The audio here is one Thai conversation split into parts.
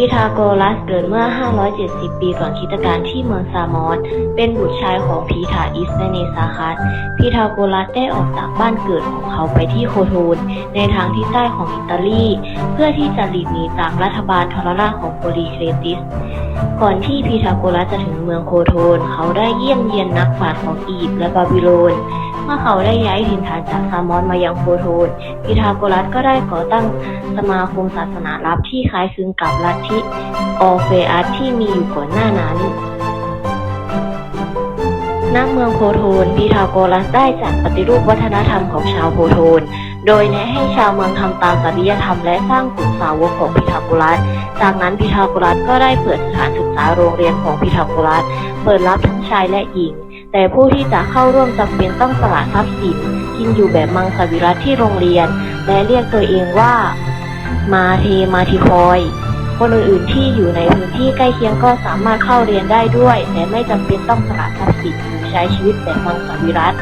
ีทาโกรัสเกิดเมื่อ 570 ปีก่อนคริสตกาลที่เมืองซามอส เป็นบุตรชายของพีทาอิสและเนซาคัสพีทาโกรัสได้ออกจากบ้านเกิดของเขาไปที่โคโทน ในทางที่ใต้ของอิตาลี เพื่อที่จะหลีกหนีจากรัฐบาลทรราชของโปลีเครติส ก่อนที่พีทาโกรัสจะถึงเมืองโคโทน เขาได้เยี่ยมเยียนนักปราชญ์ของอียิปต์และบาบิโลน เมื่อเขาได้ย้ายถิ่นฐานจากซามอนมายังโคโทนพีทาโกรัสก็ได้ก่อตั้งสมาคมศาสนาลับที่คล้ายคลึงกับลัทธิออเฟอัสที่มีอยู่ก่อนหน้านั้นณเมืองโคโทนพีทาโกรัสได้จัดปฏิรูปวัฒนธรรมของชาวโคโทน โดยแนะให้ชาวเมืองทำตามจริยธรรมและสร้างกลุ่มสาวกของพีทาโกรัส จากนั้นพีทาโกรัสก็ได้เปิดสถานศึกษาโรงเรียนของพีทาโกรัส เปิดรับทั้งชายและหญิง แต่ผู้ที่จะเข้าร่วมจำเป็นต้องสละทรัพย์สินกินอยู่แบบมังสวิรัตที่โรงเรียน และเรียกตัวเองว่า มาเทมาทิคอย คนอื่นๆที่อยู่ในพื้นที่ใกล้เคียงก็สามารถเข้าเรียนได้ด้วย แต่ไม่จำเป็นต้องสละทรัพย์สินหรือใช้ชีวิตแบบมังสวิรัต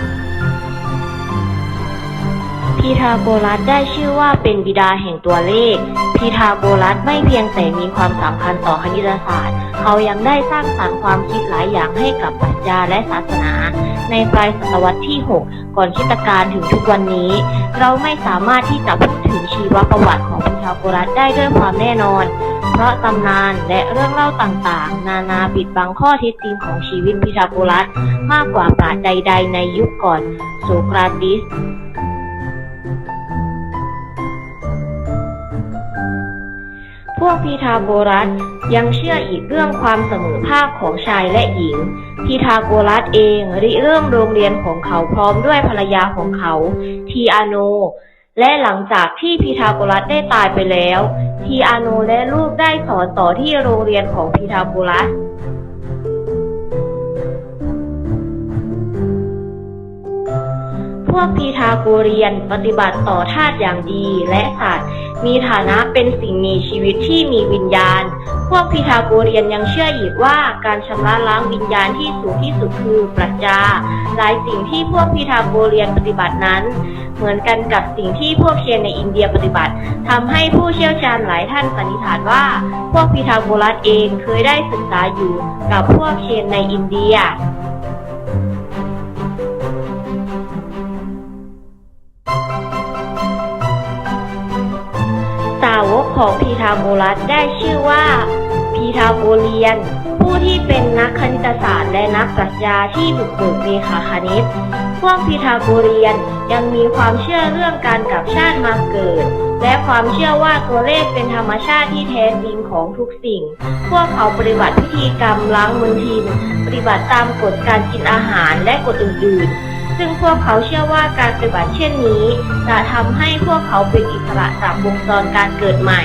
พีทาโกรัสได้ชื่อว่าเป็นบิดาแห่งตัวเลข พีทาโกรัสไม่เพียงแต่มีความสำคัญต่อคณิตศาสตร์ เขายังได้สร้างสรรค์ความคิดหลายอย่างให้กับปรัชญาและศาสนา ในปลายศตวรรษที่ 6 ก่อนคริสตกาลถึงทุกวันนี้ เราไม่สามารถที่จะพูดถึงชีวประวัติของพีทาโกรัสได้ด้วยความแน่นอน เพราะตำนานและเรื่องเล่าต่างๆ นานาปิดบังข้อเท็จจริงของชีวิตพีทาโกรัส มากกว่าปราชญ์ใด ๆ ในยุคก่อนโสกราติส วกพีทาโกรัสยังเชื่ออีกเรื่องความเสมอภาคของชายและหญิง พีทาโกรัสเองริเริ่มโรงเรียนของเขาพร้อมด้วยภรรยาของเขา ทีอาโน และหลังจากที่พีทาโกรัสได้ตายไปแล้ว ทีอาโนและลูกได้สอนต่อที่โรงเรียนของพีทาโกรัส วกพีทาโกเรียนปฏิบัติต่อธาตุอย่างดีและสัตว์มีฐานะเป็นสิ่งมีชีวิตที่มีวิญญาณ พวกพีทาโกเรียนยังเชื่ออีกว่าการชำระล้างวิญญาณที่สูงที่สุดคือปรัชญา หลายสิ่งที่พวกพีทาโกเรียนปฏิบัตินั้น เหมือนกันกับสิ่งที่พวกเชียนในอินเดียปฏิบัติทำให้ผู้เชี่ยวชาญหลายท่านสันนิษฐานว่า พวกพีทาโกรัสเองเคยได้ศึกษาอยู่กับพวกเชียนในอินเดีย ทาโกรัสได้ชื่อว่าพีทาโกเรียน ผู้ที่เป็นนักคณิตศาสตร์และนักปรัชญาที่บุกเบิกเมฆาคณิต พวกพีทาโกเรียนยังมีความเชื่อเรื่องการกลับชาติมาเกิด และความเชื่อว่าตัวเลขเป็นธรรมชาติที่แท้จริงของทุกสิ่ง พวกเขาปฏิบัติพิธีกรรมล้างมลทิน ปฏิบัติตามกฎการกินอาหารและกฎอื่นๆซึ่งพวกเขาเชื่อว่าการปฏิบัติเช่นนี้ จะทำให้พวกเขาเป็นอิสระจากวงจรการเกิดใหม่